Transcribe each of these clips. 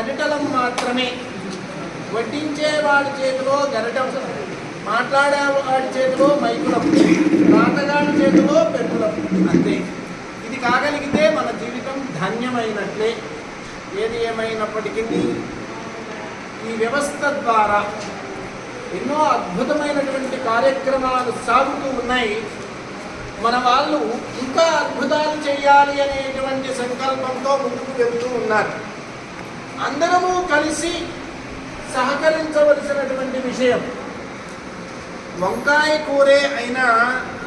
గరిటలం మాత్రమే. వడ్డించేవాడి చేతిలో గరిటం మాట్లాడేవాడి చేతిలో మైకులం. రాతగాడి చేతిలో పెన్నులం. అంతే. ఇది కాగలిగితే మన జీవితం ధన్యమైనట్లే. ఏది ఏమైనప్పటికీ ఈ వ్యవస్థ ద్వారా ఎన్నో అద్భుతమైనటువంటి కార్యక్రమాలు సాగుతూ ఉన్నాయి. మన వాళ్ళు ఇంకా అద్భుతాలు చేయాలి అనేటువంటి సంకల్పంతో ముందుకు వెళ్తూ ఉన్నారు. అందరము కలిసి సహకరించవలసినటువంటి విషయం. వంకాయ కూరే అయినా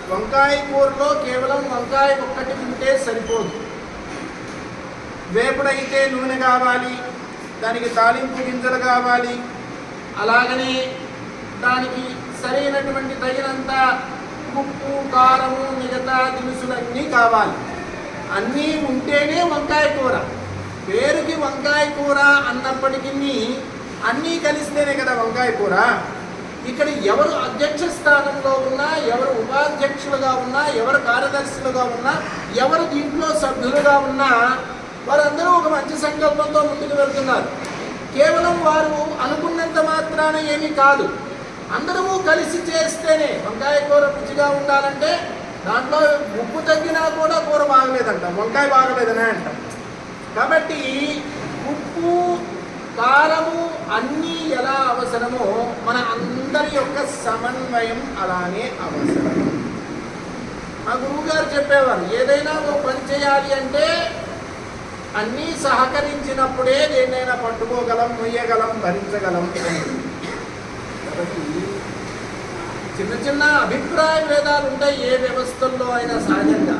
వంకాయ కూరలో కేవలం వంకాయ ఒక్కటి తింటే సరిపోదు. వేపుడైతే నూనె కావాలి దానికి తాలింపు గింజలు కావాలి. అలాగనే దానికి సరైనటువంటి తగినంత ఉప్పు కారము మిగతా దినుసులన్నీ కావాలి. అన్నీ ఉంటేనే వంకాయ కూర. పేరుకి వంకాయ కూర అన్నప్పటికీ అన్నీ కలిస్తేనే కదా వంకాయ కూర. ఇక్కడ ఎవరు అధ్యక్ష స్థానంలో ఉన్నా ఎవరు ఉపాధ్యక్షులుగా ఉన్నా ఎవరు కార్యదర్శులుగా ఉన్నా ఎవరు దీంట్లో సభ్యులుగా ఉన్నా వారందరూ ఒక మంచి సంకల్పంతో ముందుకు వెళ్తున్నారు. కేవలం వారు అనుకున్నంత మాత్రాన ఏమీ కాదు. అందరము కలిసి చేస్తేనే వంకాయ కూర రుచిగా ఉండాలంటే దాంట్లో ఉప్పు తగ్గినా కూడా కూర బాగలేదంట వంకాయ బాగలేదనే అంటాం కాబట్టి ఉప్పు కారము అన్నీ ఎలా అవసరమో మన అందరి యొక్క సమన్వయం అలానే అవసరం. మా గురువు గారు చెప్పేవారు ఏదైనా ఓ పని చేయాలి అంటే అన్నీ సహకరించినప్పుడే దేన్నైనా పట్టుకోగలం మొయ్యగలం భరించగలం కాబట్టి చిన్న చిన్న అభిప్రాయ భేదాలు ఉంటాయి ఏ వ్యవస్థల్లో అయినా సహజంగా.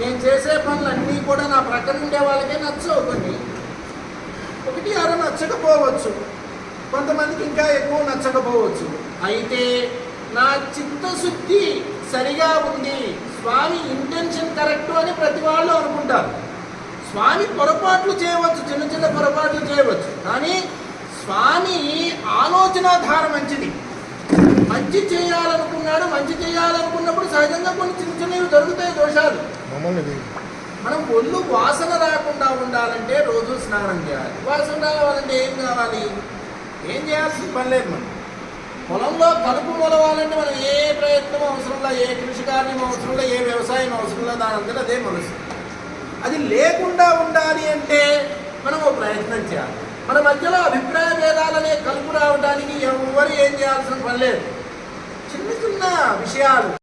నేను చేసే పనులన్నీ కూడా నా ప్రక్కన ఉండే వాళ్ళకే నచ్చవు కొన్ని. ఒకటి అర నచ్చకపోవచ్చు. కొంతమందికి ఇంకా ఎక్కువ నచ్చకపోవచ్చు. అయితే నా చిత్తశుద్ధి సరిగా ఉంది. స్వామి ఇంటెన్షన్ కరెక్ట్ అని ప్రతి వాళ్ళు అనుకుంటారు. స్వామి పొరపాట్లు చేయవచ్చు చిన్న చిన్న పొరపాట్లు చేయవచ్చు. కానీ స్వామి ఆలోచనాధార మంచిది. మంచి చేయాలనుకున్నాడు మంచి చేయాలనుకున్నప్పుడు సహజంగా కొన్ని చిన్న చిన్నవి దొరుకుతాయి దోషాలు. మనం ఒళ్ళు వాసన రాకుండా ఉండాలంటే రోజు స్నానం చేయాలి. వాసన రావాలంటే ఏం కావాలి? ఏం చేయాల్సిన పని లేదు మనం. పొలంలో కలుపు మొలవాలంటే మనం ఏ ప్రయత్నం అవసరంలో ఏ కృషి కార్యం అవసరంలో ఏ వ్యవసాయం అవసరంలో దాని అంతటా అదే మొలుస్తుంది అది లేకుండా ఉండాలి అంటే మనం ఒక ప్రయత్నం చేయాలి. మన మధ్యలో అభిప్రాయ భేదాలనే కలుపు రావడానికి ఎవరు ఏం చేయాల్సిన పని లేదు. చిన్న చిన్న విషయాలు.